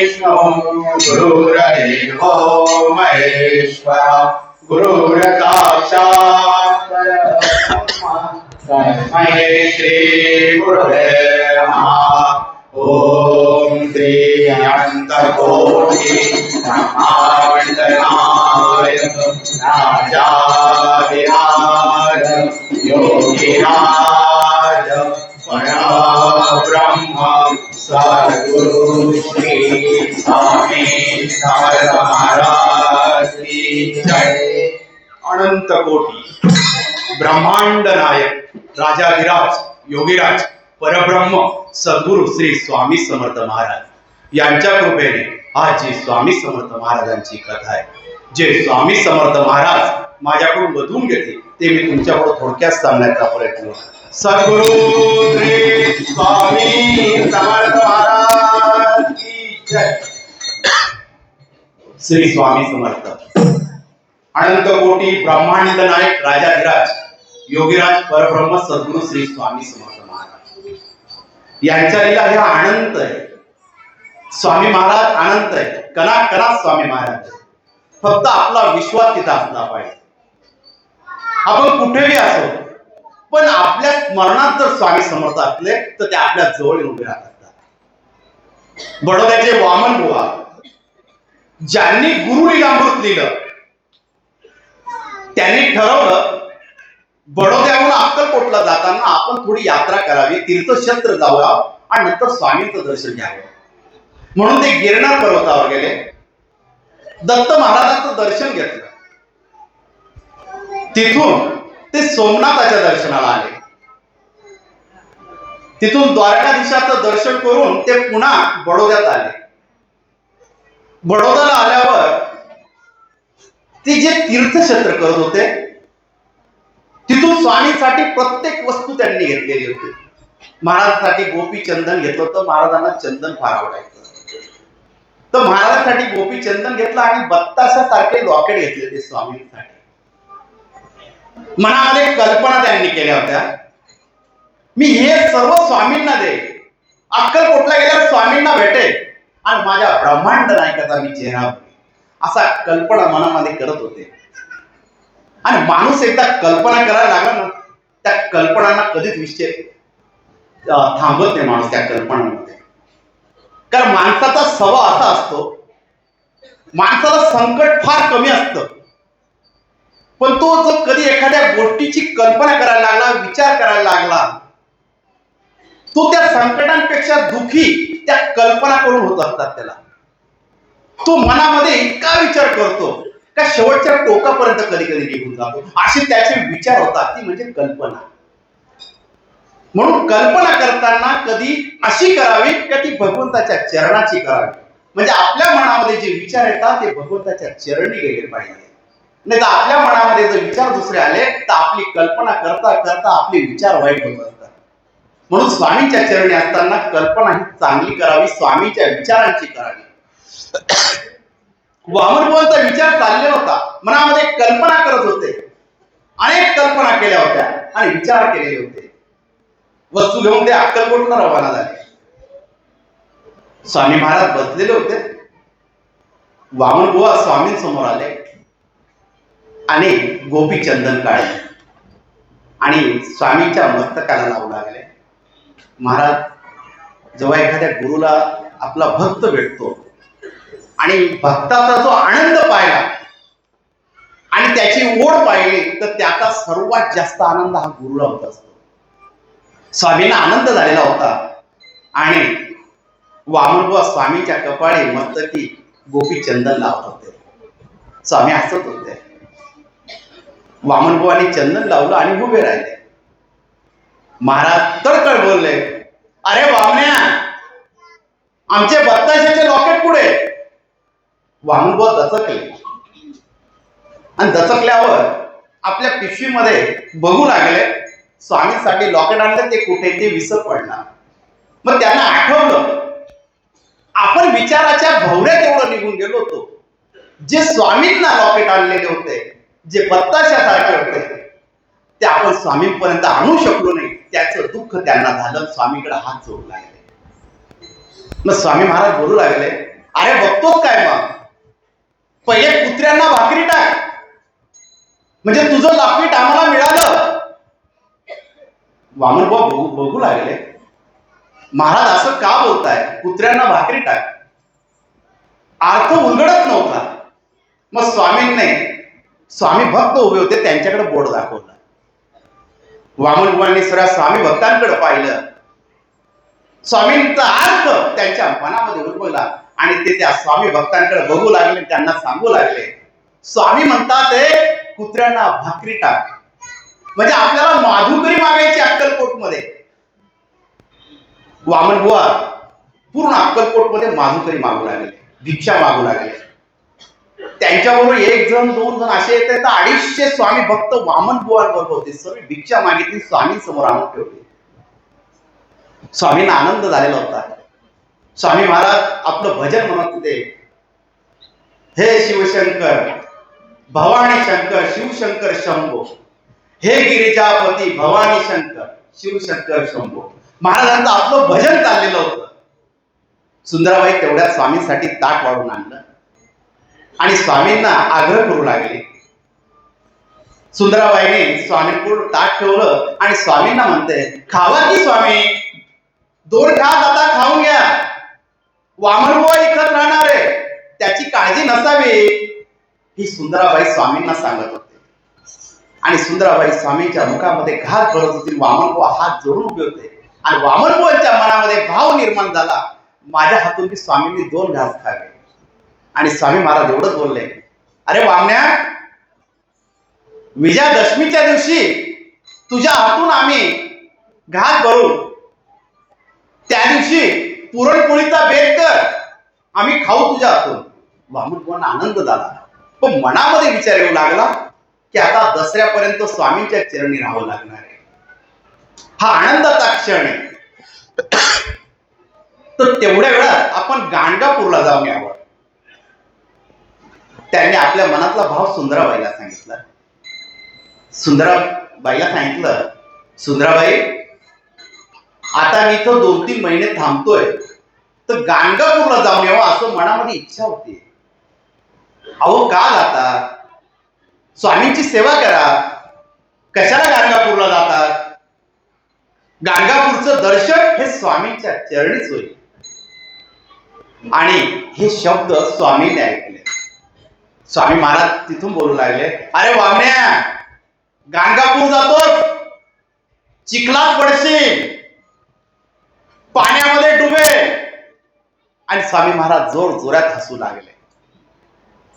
विष्णु गुरुर्देवो महेश्वर गुरुर्साक्षात् तस्मै श्री गुरुवे नमः। ॐ श्री अनन्तकोटि ब्रह्माण्डनाय राजाधिराज योगिराज परब्रह्म। स्वामी समर्थ महाराज जय अनंत कोटी ब्रह्मांड नायक राजाधिराज योगीराज परब्रह्म सद्गुरु श्री स्वामी समर्थ महाराज. यांच्या कृपेने आज जी स्वामी समर्थ महाराजांची कथा आहे. जे स्वामी समर्थ महाराज माझ्याकडून बदलून घेते ते मी तुमच्याकडे थोडक्यात सांगण्याचा प्रयत्न सद्गुरु श्री स्वामी समर्थ महाराज श्री स्वामी समर्थ. अनंत कोटी ब्रह्मांड नायक राजाधिराज योगीराज परब्रह्म सद्गुरु श्री स्वामी समर्थ महाराज. यांच्या लिला हे अनंत आहे. स्वामी महाराज अनंत आहे. कणा कणात स्वामी महाराज फक्त आपला विश्वास तिथं असला पाहिजे. आपण कुठेही असो. पण आपल्या स्मरणात जर स्वामी समर्थ असले तर ते आपल्या जवळ येऊन उभे राहत असतात बडोद्याचे वामन बुवा ज्यांनी गुरु लिलामृत लिहिलं त्यांनी ठरवलं बडोद्याहून अक्कलकोटला जाताना आपण थोडी यात्रा करावी तीर्थक्षेत्र जाऊया आणि नंतर स्वामींचं दर्शन घ्यावं. म्हणून ते गिरनार पर्वतावर गेले. दत्त महाराजांचं दर्शन घेतलं. तिथून ते सोमनाथाच्या दर्शनाला आले. तिथून द्वारकाधीशाचं दर्शन करून ते पुन्हा बडोद्यात आले. बडोद्याला आल्यावर ते जे तीर्थक्षेत्र करत होते तिथून स्वामीसाठी प्रत्येक वस्तू त्यांनी घेतलेली होती. महाराजांसाठी गोपी चंदन घेतलं होतं महाराजांना चंदन फार आवडायचं. तर महाराजांसाठी गोपी चंदन घेतलं आणि बत्ताशा सारखे लॉकेट घेतले ते स्वामींसाठी. मनामध्ये कल्पना त्यांनी केल्या होत्या. मी हे सर्व स्वामींना दे अक्कलकोटला गेल्यावर स्वामींना भेटेल आणि माझ्या ब्रह्मांड नायकाचा मी चेहरा असा कल्पना मनामध्ये करत होते. आणि माणूस एकदा कल्पना करायला लागला ना त्या कल्पनांना कधीच विषय थांबत नाही माणूस त्या कल्पनांमध्ये. कारण माणसाचा स्वभाव असा असतो. माणसाला संकट फार कमी असतं. पण तो जर कधी एखाद्या गोष्टीची कल्पना करायला लागला विचार करायला लागला तो त्या संकटांपेक्षा दुखी त्या कल्पना करून होत असतात त्याला. तो मनामध्ये इतका विचार करतो का शेवटच्या टोकापर्यंत कधी कधी निघून जातो. असे त्याचे विचार होतात ती म्हणजे कल्पना. म्हणून कल्पना करताना कधी अशी करावी का ती भगवंताच्या चरणाची करावी. म्हणजे आपल्या मनामध्ये जे विचार येतात ते भगवंताच्या चरणी गेले पाहिजे. नाही तर आपल्या मनामध्ये जर विचार दुसरे आले तर आपली कल्पना करता करता आपले विचार वाईट होत असतात. म्हणून स्वामीच्या चरणी असताना कल्पना ही चांगली करावी स्वामीच्या विचारांची करावी. वामनभुवांचा विचार चाललेला होता. मनामध्ये कल्पना करत होते. अनेक कल्पना केल्या होत्या आणि विचार केलेले होते. वस्तू घेऊन ते अक्कलकोटला रवाना झाले. स्वामी महाराज बसलेले होते. वामनबुवा स्वामींसमोर आले. आणि गोपी चंदन आणि स्वामीच्या मस्तकाला लावू लागले. महाराज जेव्हा एखाद्या गुरुला आपला भक्त भेटतो आणि भक्ताचा जो आनंद पाहिला आणि त्याची ओढ पाहिली तर त्याचा सर्वात जास्त आनंद हा गुरुला होत असतो. स्वामींना आनंद झालेला होता. आणि वामनबुवा स्वामीच्या कपाळी मस्तकी गोपी चंदन लावत होते. स्वामी हसत होते. वामनबुवांनी चंदन लावलं आणि उभे राहिले. महाराज तडकड बोलले अरे वामण्या आमचे बत्ताशाचे लॉकेट पुढे वामनबुवा दचकले. आणि दचकल्यावर आपल्या पिशवीमध्ये बघू लागले स्वामीसाठी लॉकेट आणलं ते कुठे? ते विसर पडणार. मग त्यांना आठवलं आपण विचाराच्या भवऱ्यात एवढं निघून गेलो होतो. जे स्वामींना लॉकेट आणलेले होते जे बत्ताशासारखे होते ते आपण स्वामींपर्यंत आणू शकलो नाही त्याचं दुःख त्यांना झालं स्वामीकडे हात जोडू लागले. मग स्वामी महाराज बोलू लागले अरे बघतोच काय मग? पहिले कुत्र्यांना भाकरी टाक. म्हणजे तुझं लापीट आम्हाला मिळालं. वामन बघू बघू लागले. महाराज असं का बोलताय? कुत्र्यांना भाकरी टाक. अर्थ उलगडत नव्हता. मग स्वामींनी स्वामी भक्त उभे होते त्यांच्याकडे बोर्ड दाखवलं. वामन गुवांनी स्वामी भक्तांकडे पाहिलं. स्वामींचा अर्थ त्यांच्या मनामध्ये उद्भवला आणि ते त्या स्वामी भक्तांकडे बघू लागले त्यांना सांगू लागले. स्वामी म्हणतात कुत्र्यांना भाकरी टाक. म्हणजे आपल्याला माधुकरी मागायची अक्कलकोटमध्ये वामन बुवा पूर्ण अक्कलकोटमध्ये माधुकरी मागू लागले भिक्षा मागू लागले. त्यांच्याबरोबर एक जण दोन जण असे येत तर अडीचशे स्वामी भक्त वामन बुवांबरोबर होते. सर्व भिक्षा मागितली स्वामी समोर आणून ठेवले. स्वामींना आनंद झालेला होता. स्वामी महाराज आपलं भजन म्हणत होते. हे शिवशंकर भवानी शंकर शिवशंकर शंभो. हे गिरिजापती भवानी शंकर शिवशंकर शंभो. महाराजांचं आपलं भजन चाललेलं होतं. सुंदराबाई तेवढ्या स्वामींसाठी ताट वाढून आणलं. आणि स्वामींना आग्रह करू लागले. सुंदराबाईने स्वामींपुढे ताट ठेवलं आणि स्वामींना म्हणते खावा की स्वामी? दोन घास आता खाऊन घ्या. वामनबुवा इकत राहणार आहे. त्याची काळजी नसावी. ही सुंदराबाई स्वामींना सांगत होते. आणि सुंदराबाई स्वामींच्या मुखामध्ये घास भरत होती. वामनबुवा हात जोडून उभे होते. आणि वामनबुवांच्या मनामध्ये भाव निर्माण झाला. माझ्या हातून की स्वामींनी दोन घास खावे. आणि स्वामी महाराज एवढंच बोलले. अरे वामण्या विजयादशमीच्या दिवशी तुझ्या हातून आम्ही घात करू. त्या दिवशी पुरणपोळीचा बेत कर. आम्ही खाऊ तुझ्या हातून. वामनबुवांना आनंद झाला. पण मनामध्ये विचार येऊ लागला की आता दसऱ्यापर्यंत स्वामींच्या चरणी राहावं लागणार आहे. हा आनंदाचा क्षण आहे. तर तेवढ्या वेळात आपण गाणगापूरला जाऊन यावं. त्यांनी आपल्या मनातला भाव सुंदराबाईला सांगितला. सुंदराबाईला सांगितलं सुंदराबाई आता मी इथं दोन तीन महिने थांबतोय तर गाणगापूरला जाऊन यावं असं मनामध्ये इच्छा होती. अहो का जाता? स्वामींची सेवा करा. कशाला गाणगापूरला जातात गाणगापूरचं दर्शन हे स्वामींच्या चरणीच होईल. आणि हे शब्द स्वामींनी ऐकले. स्वामी महाराज तिथून बोलू लागले. अरे वामण्या गाणगापूर जातो चिखलात पडशील. पाण्यामध्ये डुबे. आणि स्वामी महाराज जोर जोरात हसू लागले.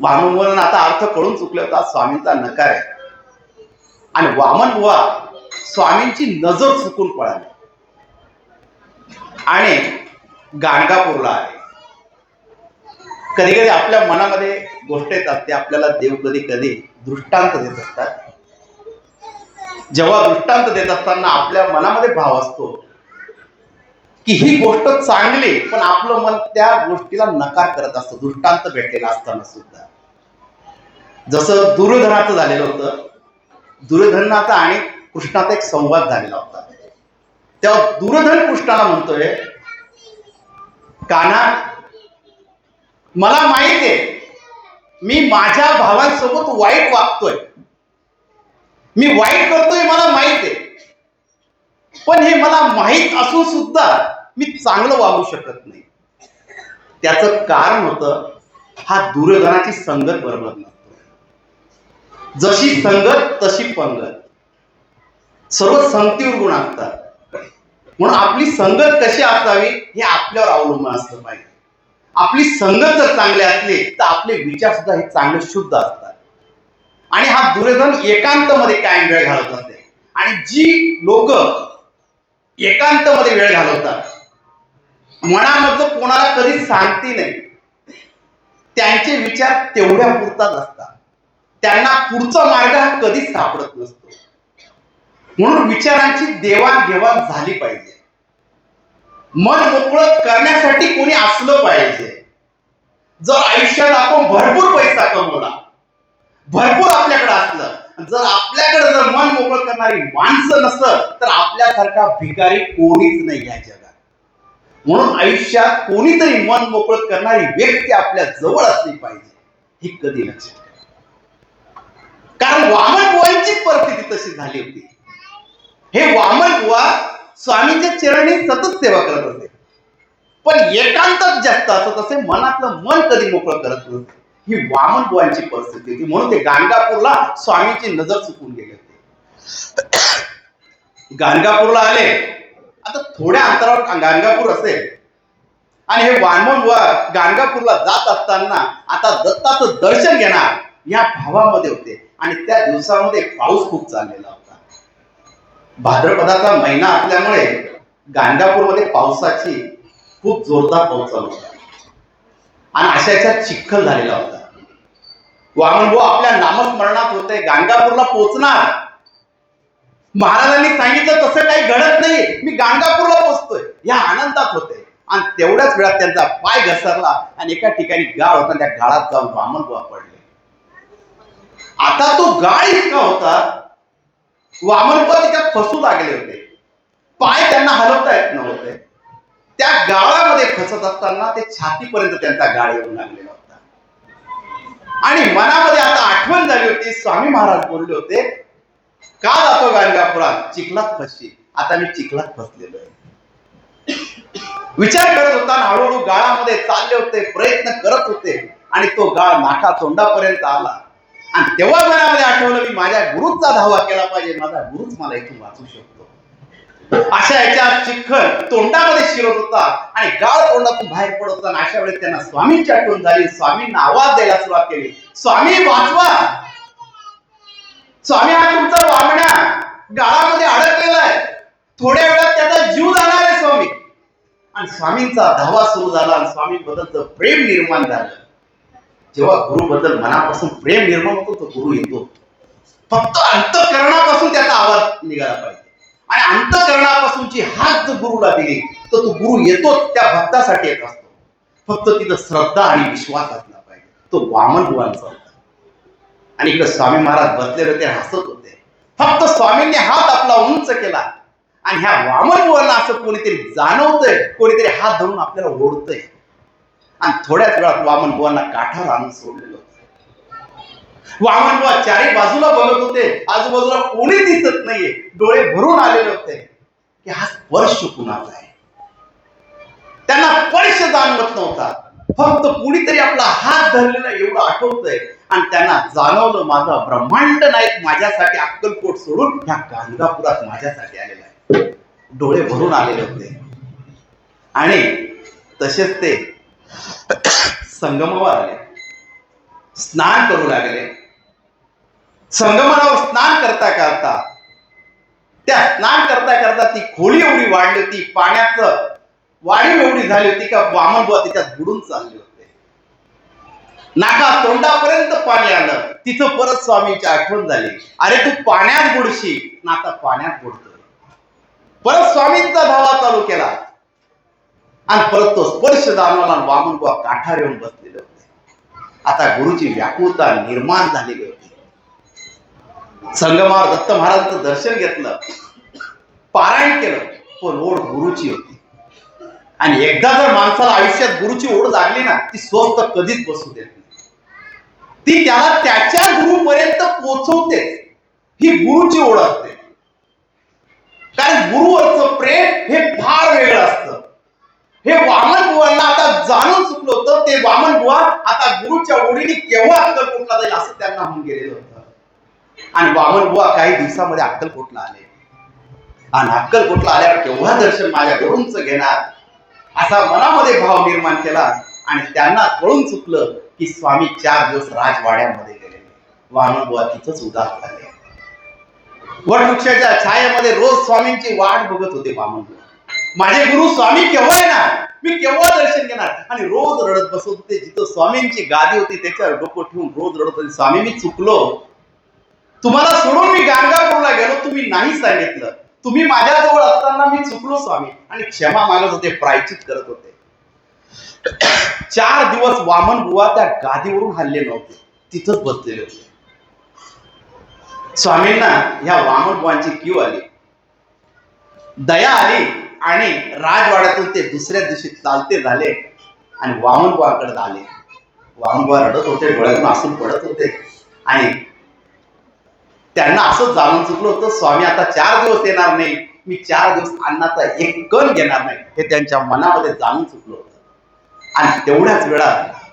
वामन बुवांना आता अर्थ कळून चुकले होता स्वामींचा नकार आहे. आणि वामन बुवा स्वामींची नजर चुकून पळाली. आणि गाणगापूरला आले कधी कधी आपल्या मनामध्ये गोष्ट येतात ते आपल्याला देव कधी कधी दृष्टांत देत असतात. जेव्हा दृष्टांत देत असताना आपल्या मनामध्ये भाव असतो की ही गोष्ट चांगली पण आपलं मन त्या गोष्टीला नकार करत असतं दृष्टांत भेटलेला असताना सुद्धा. जसं दुर्योधनाचं झालेलं होतं. दुर्योधनाचा आणि कृष्णाचा एक संवाद झालेला होता. तेव्हा दुर्धन कृष्णाला म्हणतोय काना मला माहीत आहे. मी माझ्या भावांसोबत वाईट वागतोय. मी वाईट करतोय मला माहीत आहे. पण हे मला माहीत असून सुद्धा मी चांगलं वागू शकत नाही. त्याचं कारण होतं हा दुर्योधनाची संगत बरोबर नसतो जशी संगत तशी पंगत. सर्व संगतीवर गुण असतात. म्हणून आपली संगत कशी असावी हे आपल्यावर अवलंबून असलं पाहिजे. आपली संगत जर चांगली असली तर आपले विचार सुद्धा हे चांगले शुद्ध असतात. आणि हा दुर्योधन एकांतमध्ये कायम वेळ घालत असते. आणि जी लोक एकांत मध्ये वेळ घालवतात मनामधलं कोणाला कधी सांगती नाही त्यांचे विचार तेवढ्या पुरताच असतात. त्यांना पुढचा मार्ग हा कधीच सापडत नसतो. म्हणून विचारांची देवाणघेवाण झाली पाहिजे. मन मोकळं करण्यासाठी कोणी असलं पाहिजे. जर आयुष्यात आपण भरपूर पैसा कमवला भरपूर आपल्याकडे असलं जर आपल्याकडे जर मन मोकळं करणारी माणसं नसलं तर आपल्यासारखा भिकारी कोणीच नाही या जगात. म्हणून आयुष्यात कोणीतरी मन मोकळं करणारी व्यक्ती आपल्या जवळ असली पाहिजे हे कधी लक्षात कारण वामन बुवांची परिस्थिती तशी झाली होती. हे वामन बुवा स्वामीचे चरणी सतत सेवा करत असते पण एकांतात जास्त असत असे मनातलं मन कधी मोकळं करत नसते ही वामन बुवांची परिस्थिती होती. म्हणून ते गाणगापूरला स्वामीची नजर चुकून गेले होते. गाणगापूरला आले. आता थोड्या अंतरावर गाणगापूर असेल. आणि हे वामन बुवा गाणगापूरला जात असताना आता दत्ताचं दर्शन घेणार या भावामध्ये होते. आणि त्या दिवसामध्ये पाऊस खूप चाललेला होता. भाद्रपदाचा महिना असल्यामुळे गाणगापूरमध्ये पावसाची खूप जोरदार पाऊस चालू होता. आणि अशाच्या चिखल झालेला होता. वामनभाऊ आपल्या नामस्मरणात होते गाणगापूरला पोहोचणार. महाराजांनी सांगितलं तसं काही घडत नाही. मी गाणगापूरला पोहोचतोय. या आनंदात होते. आणि तेवढ्याच वेळात त्यांचा पाय घसरला आणि एका ठिकाणी गाळ होता. त्या गाळात जाऊन वामनबुवा पडले. आता तो गाळ इतका होता वामनपद त्यात फसू लागले होते. पाय त्यांना हलवता येत नव्हते. त्या गाळामध्ये फसत असताना ते छातीपर्यंत त्यांचा गाळ येऊन लागलेला होता. आणि मनामध्ये आता आठवण झाली होती. स्वामी महाराज बोलले होते का जातो गाणगापुरात? चिखलात फसशी. आता मी चिखलात फसलेलो आहे विचार करत होता हळूहळू गाळामध्ये चालले होते प्रयत्न करत होते. आणि तो गाळ नाका तोंडापर्यंत आला. आणि तेव्हा मनामध्ये आठवलं मी माझ्या गुरुचा धावा केला पाहिजे. माझा गुरुच मला इथून वाचू शकतो. अशा याच्या चिखल तोंडामध्ये शिरत होता आणि गाळ तोंडातून बाहेर पडत होता. आणि अशा वेळेस त्यांना स्वामींची आठवण झाली. स्वामींना आवाज द्यायला सुरुवात केली. स्वामी वाचवा. स्वामी हा तुमचा वामण्या गाळामध्ये अडकलेला आहे. थोड्या वेळात त्याचा जीव जाणार आहे स्वामी. आणि स्वामींचा धावा सुरू झाला आणि स्वामी बद्दलचं प्रेम निर्माण झालं. जेव्हा गुरुबद्दल मनापासून प्रेम निर्माण होतो तो गुरु येतो. फक्त अंतकरणापासून त्याचा आवाज निघाला पाहिजे. आणि अंतकरणापासून जी हात जर गुरुला दिली तर तो गुरु येतो त्या भक्तासाठी येत असतो. फक्त तिथं श्रद्धा आणि विश्वास असला पाहिजे. तो वामन गुवांचा होता. आणि इकडे स्वामी महाराज बसलेले होते हसत होते. फक्त स्वामींनी हात आपला उंच केला. आणि ह्या वामन गुवांना असं कोणीतरी जाणवतंय कोणीतरी हात धरून आपल्याला ओढतंय. आणि थोड्याच वेळात वामन बुवांना काठावर आणून सोडलेलं होतं. वामन बुवा चारी बाजूला बघत होते. आजूबाजूला कोणी दिसत नाहीये. डोळे भरून आलेले होते. की हा स्पर्श कुणाचा आहे? त्यांना स्पर्श जाणवत नव्हता. फक्त कुणीतरी आपला हात धरलेला एवढं आठवतंय. आणि त्यांना जाणवलं माझा ब्रह्मांड नायक माझ्यासाठी अक्कलकोट सोडून ह्या गाणगापुरात माझ्यासाठी आलेला आहे. डोळे भरून आलेले होते. आणि तसेच ते संगमावर आले. स्नान करू लागले. संगमनावर स्नान करता करता त्या स्नान करता करता ती खोली एवढी वाढली होती पाण्याचं वाढीव एवढी झाली होती का वामन बुवा त्याच्यात बुडून चालले होते. नाका तोंडापर्यंत पाणी आलं. तिथं परत स्वामीची आठवण झाली. अरे तू पाण्यात बुडशी ना आता पाण्यात बुडतोय. परत स्वामींचा धावा चालू केला. आणि परत तो स्पर्श जाणवला वामन बुवा काठार येऊन बसलेले होते. आता गुरुची व्याकुळता निर्माण झालेली होती. संगमावर दत्त महाराजांचं दर्शन घेतलं. पारायण केलं. पण ओढ गुरुची होती. आणि एकदा जर माणसाला आयुष्यात गुरुची ओढ लागली ना ती स्वस्त कधीच बसू देत नाही. ती त्याला त्याच्या गुरुपर्यंत पोहोचवते ही गुरुची ओढ असते. कारण गुरुवरचं प्रेम हे फार वेगळं असतं. हे वामन बुवांना आता जाणून चुकलं होतं. ते वामन बुवा आता गुरुच्या ओढीने केव्हा अक्कलकोटला जाईल असं त्यांना होऊन गेलेलं होतं. आणि वामन बुवा काही दिवसामध्ये अक्कलकोटला आले? आणि अक्कलकोटला आल्यावर केव्हा दर्शन माझ्या गुरुंच घेणार? असा मनामध्ये भाव निर्माण केला. आणि त्यांना कळून चुकलं की स्वामी चार दिवस राजवाड्यामध्ये गेले. वामन बुवा तिथंच उदास झाले. वटवृक्षाच्या छायेमध्ये रोज स्वामींची वाट बघत होते वामन बुवा. माझे गुरु स्वामी केव्हा येणार? मी केव्हा दर्शन घेणार? आणि रोज रडत बसत होते जिथं स्वामींची गादी होती त्याच्यावर डोकं ठेवून रोज रडत होते. स्वामी मी चुकलो. तुम्हाला सोडून मी गाणगापूरला गेलो तुम्ही नाही सांगितलं. तुम्ही माझ्याजवळ असताना मी चुकलो स्वामी. आणि क्षमा मागत होते प्रायचित करत होते. चार दिवस वामन बुवा त्या गादीवरून हल्ले नव्हते. तिथंच बसलेले होते. स्वामींना ह्या वामन बुवांची क्यू आली? दया आली? आणि राजवाड्यातून ते दुसऱ्या दिवशी चालते झाले आणि वामनबुवाकडे आले. वामनबुवा रडत होते डोळ्यातून असून पडत होते. आणि त्यांना असं जाणून चुकलं होतं स्वामी आता चार दिवस येणार नाही. मी चार दिवस अन्नाचा एक कण घेणार नाही. हे त्यांच्या मनामध्ये जाणून चुकलं होतं. आणि तेवढ्याच वेळात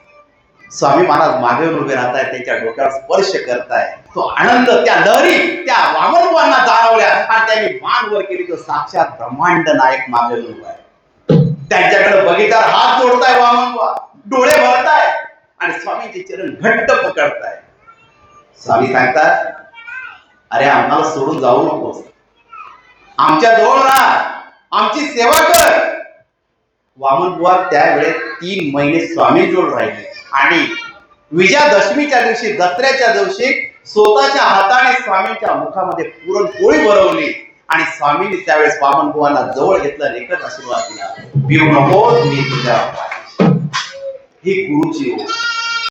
स्वामी महाराज मागे उभे राहताय त्यांच्या डोक्यावर स्पर्श करताय तो आनंद त्या लहरी त्या वामनवांना जाणवल्या आणि त्यांनी मान वर केली. तो साक्षात ब्रह्मांड नायक मागे उभा आहे. त्यांच्याकडे बघितल्यावर हात जोडताय वामनवा डोळे भरताय आणि स्वामीचे चरण घट्ट पकडताय. स्वामी सांगतात अरे आम्हाला सोडून जाऊ नकोस. आमच्या जवळ राहा. आमची सेवा कर. वामन बुवा त्यावेळेस तीन महिने स्वामी जोड राहिले. आणि विजयादशमीच्या दिवशी दसऱ्याच्या दिवशी स्वतःच्या हाताने स्वामींच्या मुखामध्ये पुरणपोळी भरवली. आणि स्वामींनी त्यावेळेस वामन बुवांना जवळ घेतलं आणि एकच आशीर्वाद दिला. भिवू नको मी तुझ्या ही गुरुची होती